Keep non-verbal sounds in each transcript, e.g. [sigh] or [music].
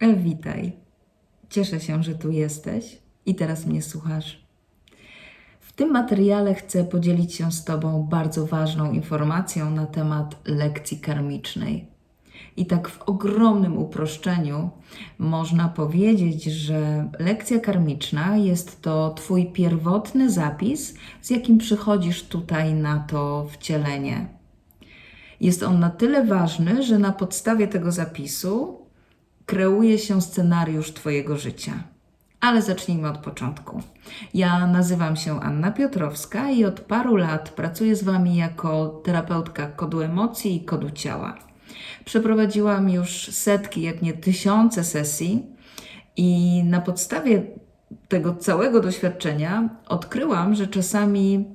Witaj. Cieszę się, że tu jesteś i teraz mnie słuchasz. W tym materiale chcę podzielić się z Tobą bardzo ważną informacją na temat lekcji karmicznej. I tak w ogromnym uproszczeniu można powiedzieć, że lekcja karmiczna jest to Twój pierwotny zapis, z jakim przychodzisz tutaj na to wcielenie. Jest on na tyle ważny, że na podstawie tego zapisu kreuje się scenariusz Twojego życia. Ale zacznijmy od początku. Ja nazywam się Anna Piotrowska i od paru lat pracuję z Wami jako terapeutka kodu emocji i kodu ciała. Przeprowadziłam już setki, jak nie tysiące sesji, i na podstawie tego całego doświadczenia odkryłam, że czasami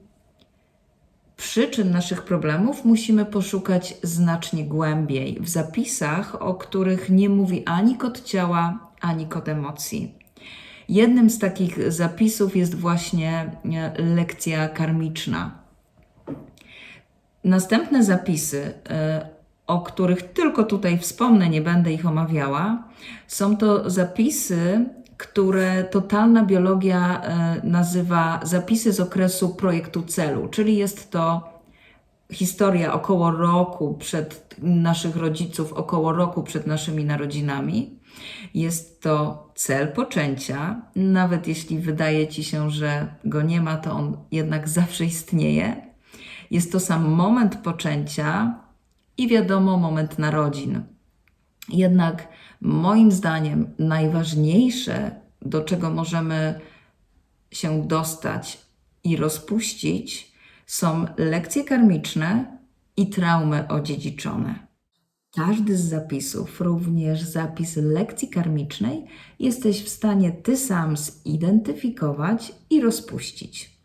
przyczyn naszych problemów musimy poszukać znacznie głębiej w zapisach, o których nie mówi ani kod ciała, ani kod emocji. Jednym z takich zapisów jest właśnie e, lekcja karmiczna. Następne zapisy, e, o których tylko tutaj wspomnę, nie będę ich omawiała, są to zapisy, które totalna biologia e, nazywa zapisy z okresu projektu celu, czyli jest to historia około roku przed naszych rodziców, około roku przed naszymi narodzinami. Jest to cel poczęcia, nawet jeśli wydaje ci się, że go nie ma, to on jednak [laughs] zawsze istnieje. Jest to sam moment poczęcia i wiadomo, moment narodzin. Jednak moim zdaniem najważniejsze, do czego możemy się dostać i rozpuścić, są lekcje karmiczne i traumy odziedziczone. Każdy z zapisów, również zapis lekcji karmicznej, jesteś w stanie ty sam zidentyfikować i rozpuścić.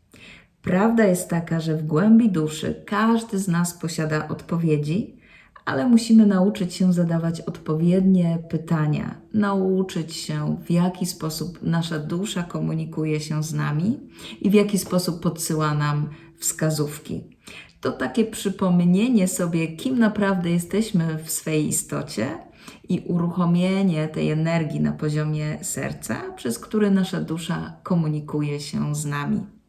Prawda jest taka, że w głębi duszy każdy z nas posiada odpowiedzi, ale musimy nauczyć się zadawać odpowiednie pytania, nauczyć się, w jaki sposób nasza dusza komunikuje się z nami i w jaki sposób podsyła nam wskazówki. To takie przypomnienie sobie, kim naprawdę jesteśmy w swej istocie i uruchomienie tej energii na poziomie serca, przez który nasza dusza komunikuje się z nami.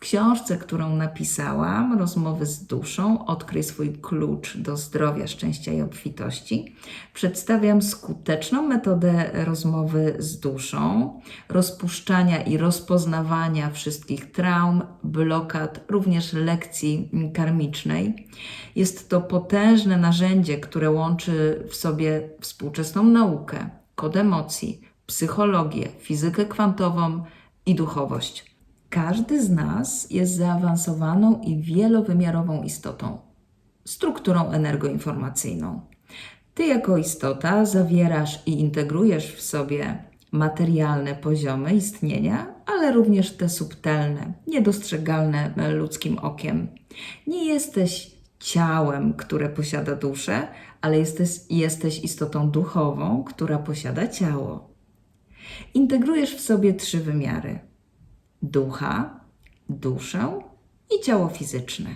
Książce, którą napisałam, Rozmowy z duszą, odkryj swój klucz do zdrowia, szczęścia i obfitości, przedstawiam skuteczną metodę rozmowy z duszą, rozpuszczania i rozpoznawania wszystkich traum, blokad, również lekcji karmicznej. Jest to potężne narzędzie, które łączy w sobie współczesną naukę, kod emocji, psychologię, fizykę kwantową i duchowość. Każdy z nas jest zaawansowaną i wielowymiarową istotą, strukturą energoinformacyjną. Ty, jako istota, zawierasz i integrujesz w sobie materialne poziomy istnienia, ale również te subtelne, niedostrzegalne ludzkim okiem. Nie jesteś ciałem, które posiada duszę, ale jesteś, jesteś istotą duchową, która posiada ciało. Integrujesz w sobie trzy wymiary ducha, duszę i ciało fizyczne.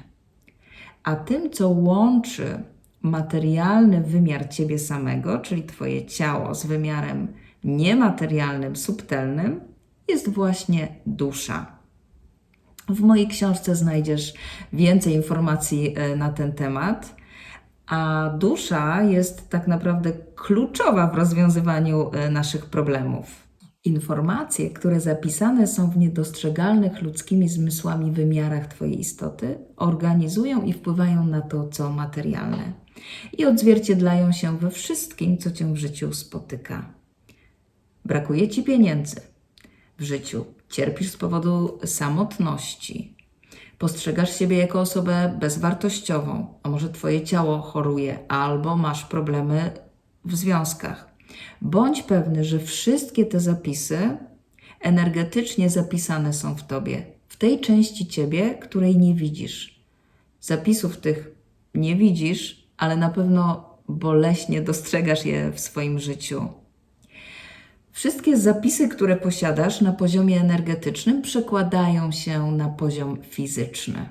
A tym, co łączy materialny wymiar ciebie samego, czyli twoje ciało, z wymiarem niematerialnym, subtelnym, jest właśnie dusza. W mojej książce znajdziesz więcej informacji e, na ten temat, a dusza jest tak naprawdę kluczowa w rozwiązywaniu e, naszych problemów. Informacje, które zapisane są w niedostrzegalnych ludzkimi zmysłami wymiarach Twojej istoty, organizują i wpływają na to, co materialne i odzwierciedlają się we wszystkim, co Cię w życiu spotyka. Brakuje Ci pieniędzy w życiu, cierpisz z powodu samotności, postrzegasz siebie jako osobę bezwartościową, a może Twoje ciało choruje, albo masz problemy w związkach. Bądź pewny, że wszystkie te zapisy energetycznie zapisane są w Tobie, w tej części Ciebie, której nie widzisz. Zapisów tych nie widzisz, ale na pewno boleśnie dostrzegasz je w swoim życiu. Wszystkie zapisy, które posiadasz na poziomie energetycznym, przekładają się na poziom fizyczny.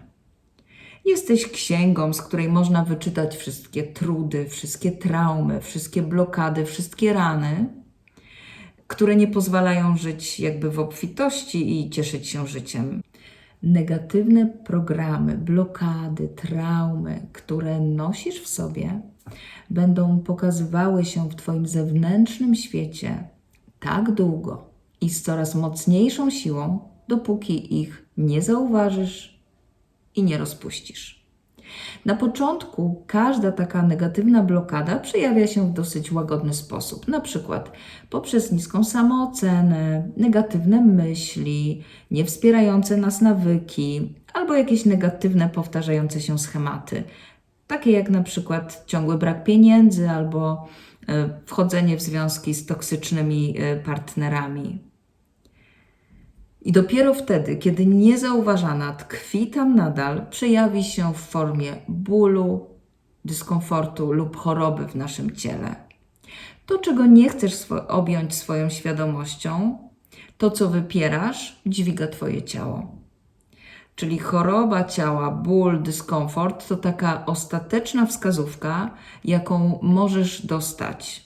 Jesteś księgą, z której można wyczytać wszystkie trudy, wszystkie traumy, wszystkie blokady, wszystkie rany, które nie pozwalają żyć jakby w obfitości i cieszyć się życiem. Negatywne programy, blokady, traumy, które nosisz w sobie, będą pokazywały się w Twoim zewnętrznym świecie tak długo i z coraz mocniejszą siłą, dopóki ich nie zauważysz i nie rozpuścisz. Na początku każda taka negatywna blokada przejawia się w dosyć łagodny sposób, na przykład poprzez niską samoocenę, negatywne myśli, niewspierające nas nawyki albo jakieś negatywne powtarzające się schematy, takie jak na przykład ciągły brak pieniędzy albo e, wchodzenie w związki z toksycznymi e, partnerami. I dopiero wtedy, kiedy niezauważana tkwi tam nadal, przejawi się w formie bólu, dyskomfortu lub choroby w naszym ciele. To, czego nie chcesz swo- objąć swoją świadomością, to, co wypierasz, dźwiga Twoje ciało. Czyli choroba ciała, ból, dyskomfort to taka ostateczna wskazówka, jaką możesz dostać.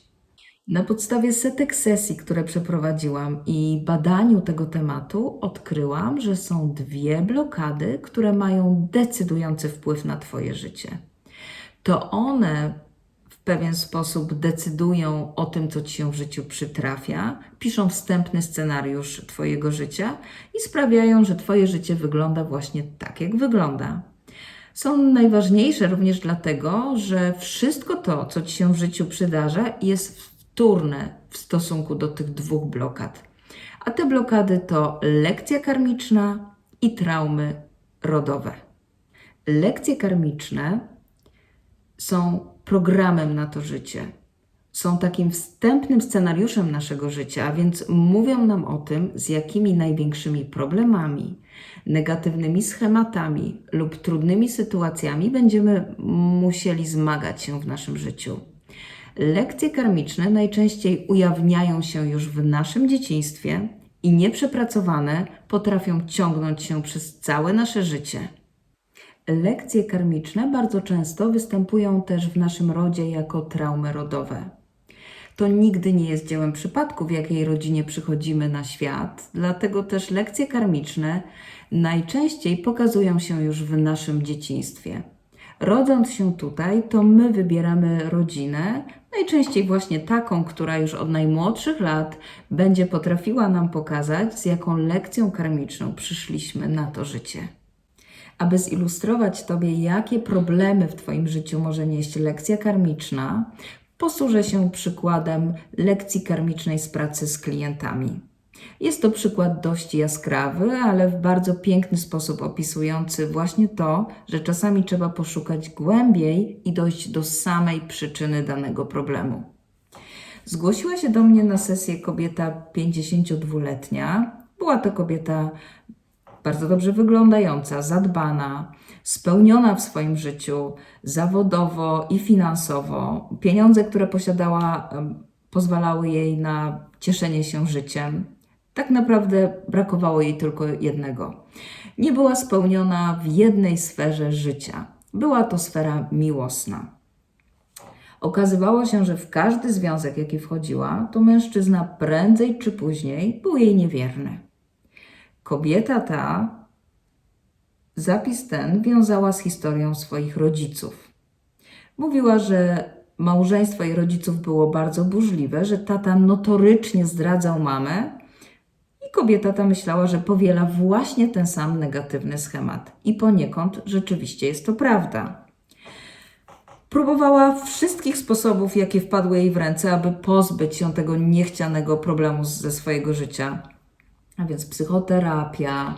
Na podstawie setek sesji, które przeprowadziłam i badaniu tego tematu, odkryłam, że są dwie blokady, które mają decydujący wpływ na Twoje życie. To one w pewien sposób decydują o tym, co Ci się w życiu przytrafia, piszą wstępny scenariusz Twojego życia i sprawiają, że Twoje życie wygląda właśnie tak, jak wygląda. Są najważniejsze również dlatego, że wszystko to, co Ci się w życiu przydarza, jest wtórne w stosunku do tych dwóch blokad. A te blokady to lekcja karmiczna i traumy rodowe. Lekcje karmiczne są programem na to życie. Są takim wstępnym scenariuszem naszego życia, a więc mówią nam o tym, z jakimi największymi problemami, negatywnymi schematami lub trudnymi sytuacjami będziemy musieli zmagać się w naszym życiu. Lekcje karmiczne najczęściej ujawniają się już w naszym dzieciństwie i nieprzepracowane potrafią ciągnąć się przez całe nasze życie. Lekcje karmiczne bardzo często występują też w naszym rodzie jako traumy rodowe. To nigdy nie jest dziełem przypadku, w jakiej rodzinie przychodzimy na świat, dlatego też lekcje karmiczne najczęściej pokazują się już w naszym dzieciństwie. Rodząc się tutaj, to my wybieramy rodzinę, najczęściej właśnie taką, która już od najmłodszych lat będzie potrafiła nam pokazać, z jaką lekcją karmiczną przyszliśmy na to życie. Aby zilustrować Tobie, jakie problemy w Twoim życiu może nieść lekcja karmiczna, posłużę się przykładem lekcji karmicznej z pracy z klientami. Jest to przykład dość jaskrawy, ale w bardzo piękny sposób opisujący właśnie to, że czasami trzeba poszukać głębiej i dojść do samej przyczyny danego problemu. Zgłosiła się do mnie na sesję kobieta 52-letnia. Była to kobieta bardzo dobrze wyglądająca, zadbana, spełniona w swoim życiu zawodowo i finansowo. Pieniądze, które posiadała, pozwalały jej na cieszenie się życiem. Tak naprawdę brakowało jej tylko jednego. Nie była spełniona w jednej sferze życia. Była to sfera miłosna. Okazywało się, że w każdy związek, jaki wchodziła, to mężczyzna prędzej czy później był jej niewierny. Kobieta ta zapis ten wiązała z historią swoich rodziców. Mówiła, że małżeństwo jej rodziców było bardzo burzliwe, że tata notorycznie zdradzał mamę i kobieta ta myślała, że powiela właśnie ten sam negatywny schemat. I poniekąd rzeczywiście jest to prawda. Próbowała wszystkich sposobów, jakie wpadły jej w ręce, aby pozbyć się tego niechcianego problemu ze swojego życia. A więc psychoterapia,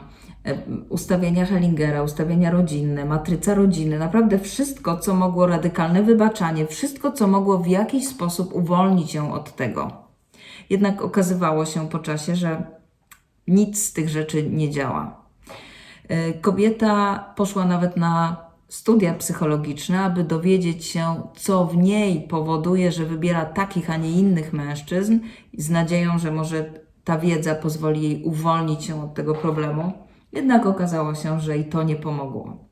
e, ustawienia Hellingera, ustawienia rodzinne, matryca rodziny, naprawdę wszystko, co mogło radykalne wybaczanie, wszystko, co mogło w jakiś sposób uwolnić ją od tego. Jednak okazywało się po czasie, że nic z tych rzeczy nie działa. E, Kobieta poszła nawet na studia psychologiczne, aby dowiedzieć się, co w niej powoduje, że wybiera takich, a nie innych mężczyzn, z nadzieją, że może ta wiedza pozwoli jej uwolnić się od tego problemu. Jednak okazało się, że i to nie pomogło.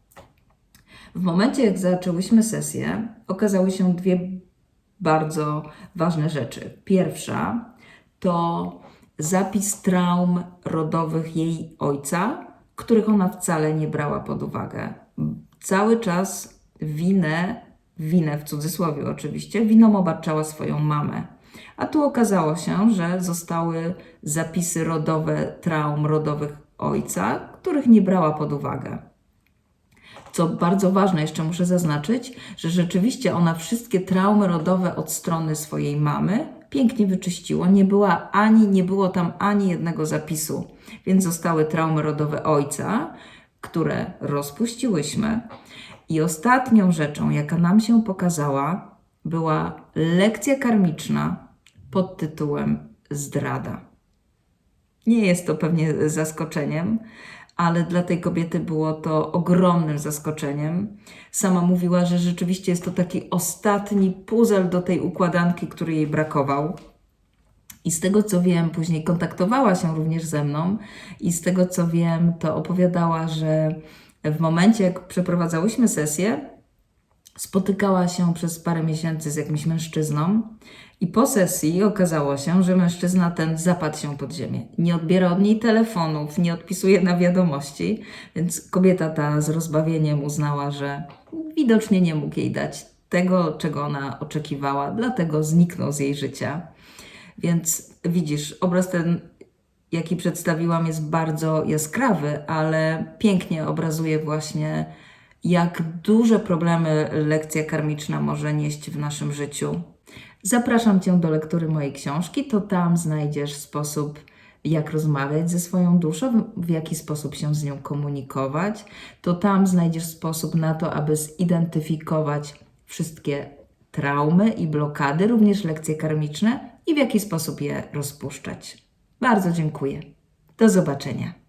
W momencie, jak zaczęłyśmy sesję, okazały się dwie bardzo ważne rzeczy. Pierwsza to zapis traum rodowych jej ojca, których ona wcale nie brała pod uwagę. Cały czas winę, winę w cudzysłowie oczywiście, winą obarczała swoją mamę. A tu okazało się, że zostały zapisy rodowe traum rodowych ojca, których nie brała pod uwagę. Co bardzo ważne, jeszcze muszę zaznaczyć, że rzeczywiście ona wszystkie traumy rodowe od strony swojej mamy pięknie wyczyściła. Nie była ani, nie było tam ani jednego zapisu, więc zostały traumy rodowe ojca, które rozpuściłyśmy. I ostatnią rzeczą, jaka nam się pokazała, była lekcja karmiczna pod tytułem Zdrada. Nie jest to pewnie zaskoczeniem, ale dla tej kobiety było to ogromnym zaskoczeniem. Sama mówiła, że rzeczywiście jest to taki ostatni puzzle do tej układanki, który jej brakował. I z tego co wiem, później kontaktowała się również ze mną, i z tego co wiem, to opowiadała, że w momencie, jak przeprowadzałyśmy sesję, spotykała się przez parę miesięcy z jakimś mężczyzną i po sesji okazało się, że mężczyzna ten zapadł się pod ziemię. Nie odbiera od niej telefonów, nie odpisuje na wiadomości, więc kobieta ta z rozbawieniem uznała, że widocznie nie mógł jej dać tego, czego ona oczekiwała, dlatego zniknął z jej życia. Więc widzisz, obraz ten, jaki przedstawiłam, jest bardzo jaskrawy, ale pięknie obrazuje właśnie jak duże problemy lekcja karmiczna może nieść w naszym życiu. Zapraszam Cię do lektury mojej książki, to tam znajdziesz sposób, jak rozmawiać ze swoją duszą, w jaki sposób się z nią komunikować. To tam znajdziesz sposób na to, aby zidentyfikować wszystkie traumy i blokady, również lekcje karmiczne i w jaki sposób je rozpuszczać. Bardzo dziękuję. Do zobaczenia.